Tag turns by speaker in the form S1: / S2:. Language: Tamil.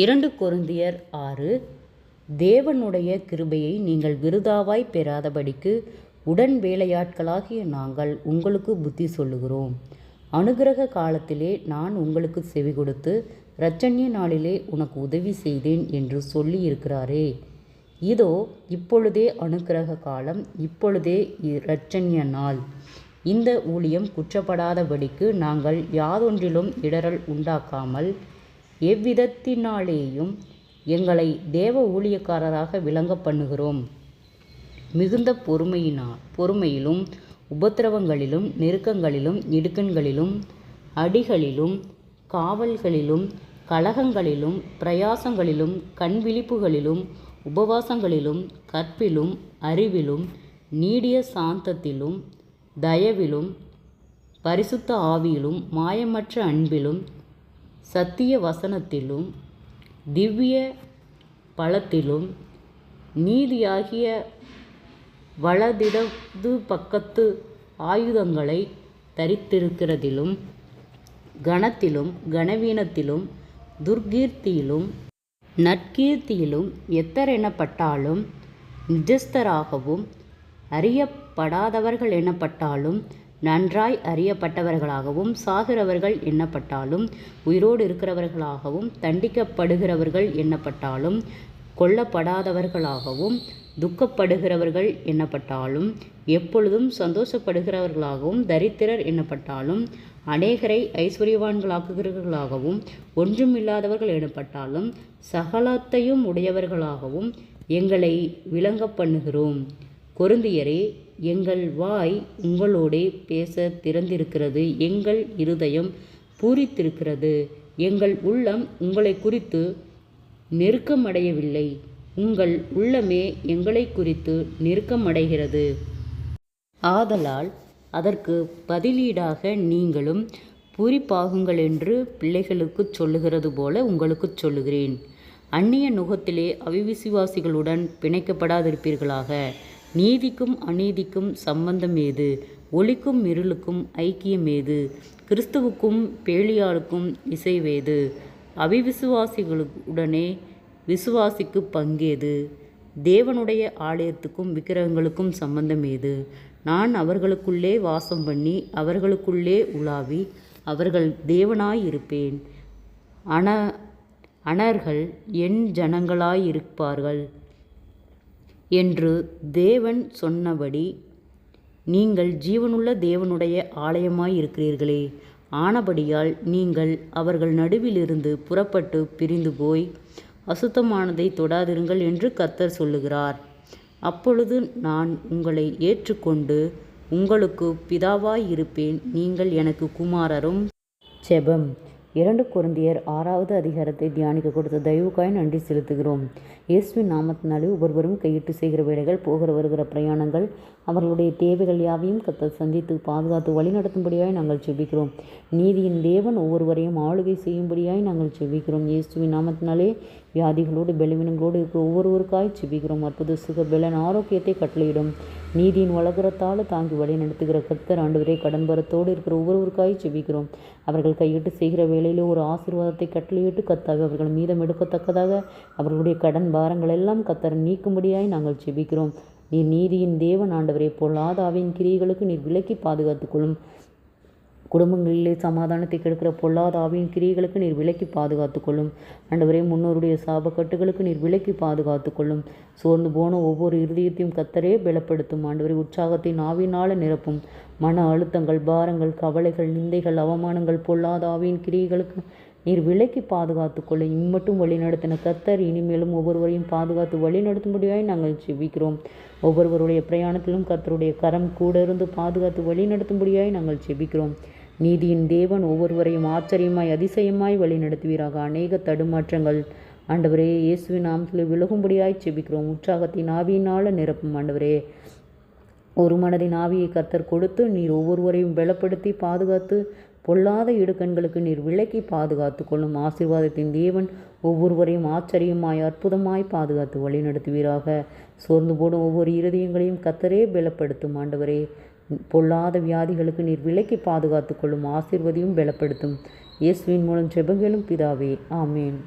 S1: இரண்டு கொரிந்தியர் ஆறு தேவனுடைய கிருபையை நீங்கள் விருதாவாய் பெறாதபடிக்கு உடன் வேலையாட்களாகிய நாங்கள் உங்களுக்கு புத்தி சொல்லுகிறோம். அனுகிரக காலத்திலே நான் உங்களுக்கு செவி கொடுத்து இரட்சண்ய நாளிலே உனக்கு உதவி செய்தேன் என்று சொல்லி இருக்கிறாரே இதோ இப்பொழுதே அனுக்கிரக காலம் இப்பொழுதே இரட்சண்ய நாள். இந்த ஊழியம் குற்றப்படாதபடிக்கு நாங்கள் யாதொன்றிலும் இடரல் உண்டாக்காமல் எவ்விதத்தினாலேயும் எங்களை தேவ ஊழியக்காரராக விளங்க பண்ணுகிறோம். மிகுந்த பொறுமையினா பொறுமையிலும் உபத்திரவங்களிலும் நெருக்கங்களிலும் இடுக்கண்களிலும் அடிகளிலும் காவல்களிலும் கலகங்களிலும் பிரயாசங்களிலும் கண்விழிப்புகளிலும் உபவாசங்களிலும் கற்பிலும் அறிவிலும் நீடிய சாந்தத்திலும் தயவிலும் பரிசுத்த ஆவியிலும் மாயமற்ற அன்பிலும் சத்திய வசனத்திலும் திவ்ய பலத்திலும் நீதியாகிய வலதிடது பக்கத்து ஆயுதங்களை தரித்திருக்கிறதிலும் கணத்திலும் கனவீனத்திலும் துர்கீர்த்தியிலும் நற்கீர்த்தியிலும் எத்தரெனப்பட்டாலும் நிஜஸ்தராகவும் அறியப்படாதவர்கள் எனப்பட்டாலும் நன்றாய் அறியப்பட்டவர்களாகவும் சாகிறவர்கள் எண்ணப்பட்டாலும் உயிரோடு இருக்கிறவர்களாகவும் தண்டிக்கப்படுகிறவர்கள் எண்ணப்பட்டாலும் கொல்லப்படாதவர்களாகவும் துக்கப்படுகிறவர்கள் எண்ணப்பட்டாலும் எப்பொழுதும் சந்தோஷப்படுகிறவர்களாகவும் தரித்திரர் எண்ணப்பட்டாலும் அநேகரை ஐஸ்வர்யவான்களாக்குகிறவர்களாகவும் ஒன்றுமில்லாதவர்கள் எனப்பட்டாலும் சகலத்தையும் உடையவர்களாகவும் எங்களை விளங்க பண்ணுகிறோம். கொருந்தியரே எங்கள் வாய் உங்களோடே பேச திறந்திருக்கிறது எங்கள் இருதயம் பூரித்திருக்கிறது. எங்கள் உள்ளம் உங்களை குறித்து நெருக்கமடையவில்லை. உங்கள் உள்ளமே எங்களை குறித்து நெருக்கமடைகிறது. ஆதலால் அதற்கு பதிலீடாக நீங்களும் பூரிப்பாகுங்கள் என்று பிள்ளைகளுக்குச் சொல்லுகிறது போல உங்களுக்குச் சொல்லுகிறேன். அந்நிய நுகத்திலே அவிவிசுவாசிகளுடன் பிணைக்கப்படாதிருப்பீர்களாக. நீதிக்கும் அநீதிக்கும் சம்பந்தம் ஏது? ஒளிக்கும் இருளுக்கும் ஐக்கியம் ஏது? கிறிஸ்துவுக்கும் பேலியாளுக்கும் இசைவேது அவிவிசுவாசிகளுடனே விசுவாசிக்கு பங்கேது? தேவனுடைய ஆலயத்துக்கும் விக்கிரகங்களுக்கும் சம்பந்தம் ஏது? நான் அவர்களுக்குள்ளே வாசம் பண்ணி அவர்களுக்குள்ளே உலாவி அவர்கள் தேவனாயிருப்பேன் அன அனர்கள் என் ஜனங்களாயிருப்பார்கள் என்று தேவன் சொன்னபடி நீங்கள் ஜீவனுள்ள தேவனுடைய ஆலயமாயிருக்கிறீர்களே. ஆனபடியால் நீங்கள் அவர்கள் நடுவிலிருந்து புறப்பட்டு பிரிந்து போய் அசுத்தமானதை தொடாதிருங்கள் என்று கத்தர் சொல்லுகிறார். அப்பொழுது நான் உங்களை ஏற்றுக்கொண்டு உங்களுக்கு பிதாவாயிருப்பேன் நீங்கள் எனக்கு குமாரரும் செபம். இரண்டு குருந்தியர் ஆறாவது அதிகாரத்தை தியானிக்க கொடுத்த தயவுக்காய் நன்றி செலுத்துகிறோம். இயேசுவின் நாமத்தினாலே ஒவ்வொருவரும் கையிட்டு செய்கிற வேலைகள் போகிற வருகிற பிரயாணங்கள் அவர்களுடைய தேவைகள் யாவையும் கத்த சந்தித்து பாதுகாத்து வழிநடத்தும்படியாய் நாங்கள் செபிக்கிறோம். நீதியின் தேவன் ஒவ்வொருவரையும் ஆளுகை செய்யும்படியாய் நாங்கள் செபிக்கிறோம். இயேசுவின் நாமத்தினாலே வியாதிகளோடு பலவீனங்களோடு இருக்கிற ஒவ்வொருவருக்காய் செபிக்கிறோம். அற்புத சுக பலன் ஆரோக்கியத்தை கட்டளையிடும். நீதியின் வளர்கிறத்தால் தாங்கி வழி நடத்துகிற கர்த்தர் ஆண்டவரே கடன்பரத்தோடு இருக்கிற ஒவ்வொருவருக்காய் செபிக்கிறோம். அவர்கள் கையிட்டு செய்கிற வேலையிலே ஒரு ஆசீர்வாதத்தை கட்டளையிட்டு கத்தாக அவர்கள் மீதம் எடுக்கத்தக்கதாக அவர்களுடைய கடன் பாரங்கள் எல்லாம் கத்தர் நீக்கும்படியாய் நாங்கள் செபிக்கிறோம். நீர் நீதியின் தேவன் ஆண்டவரே பொல்லாதாவின் ஆவியின் கிரியைகளுக்கு நீர் விலக்கி பாதுகாத்துக்கொள்ளும் குடும்பங்களிலே சமாதானத்தை கெடுக்கிற பொல்லாத ஆவியின் கிரியைகளுக்கு நீர் விலக்கி பாதுகாத்து கொள்ளும். ஆண்டவரே முன்னோருடைய சாபக்கட்டுகளுக்கு நீர் விலக்கி பாதுகாத்து கொள்ளும். சோர்ந்து போன ஒவ்வொரு இருதயத்தையும் கத்தரே பலப்படுத்தும். ஆண்டவரை உற்சாகத்தின் நாவினால நிரப்பும். மன அழுத்தங்கள் பாரங்கள் கவலைகள் நிந்தைகள் அவமானங்கள் பொல்லாத ஆவியின் கிரியைகளுக்கு நீர் விலக்கி பாதுகாத்து கொள்ள. இம்மட்டும் வழிநடத்தின கத்தர் இனிமேலும் ஒவ்வொருவரையும் பாதுகாத்து வழிநடத்தும்படியாய் நாங்கள் செபிக்கிறோம் ஒவ்வொருவருடைய பிரயாணத்திலும் கத்தருடைய கரம் கூட இருந்து பாதுகாத்து வழிநடத்தும்படியாய் நாங்கள் செபிக்கிறோம் நீதியின் தேவன் ஒவ்வொருவரையும் ஆச்சரியமாய் அதிசயமாய் வழிநடத்துவீராக. அநேக தடுமாற்றங்கள். ஆண்டவரே இயேசுவின் நாமத்தில் விலகும்படியாய் செபிக்கிறோம் உற்சாகத்தின் ஆவியினால நிரப்பும் ஆண்டவரே. ஒரு மனதின் ஆவியை கர்த்தர் கொடுத்து நீர் ஒவ்வொருவரையும் பலப்படுத்தி பாதுகாத்து பொல்லாத இடுக்கண்களுக்கு நீர் விலக்கி பாதுகாத்து கொள்ளும். ஆசீர்வாதத்தின் தேவன் ஒவ்வொருவரையும் ஆச்சரியமாய் அற்புதமாய் பாதுகாத்து வழிநடத்துவீராக. சோர்ந்து போடும் ஒவ்வொரு இருதயங்களையும் கத்தரே பலப்படுத்தும் ஆண்டவரே. பொல்லாத வியாதிகளுக்கு நீர் விலக்கி பாதுகாத்து கொள்ளும் ஆசீர்வதியும் பலப்படுத்தும். இயேசுவின் மூலம் செபங்களும் பிதாவே ஆமேன்.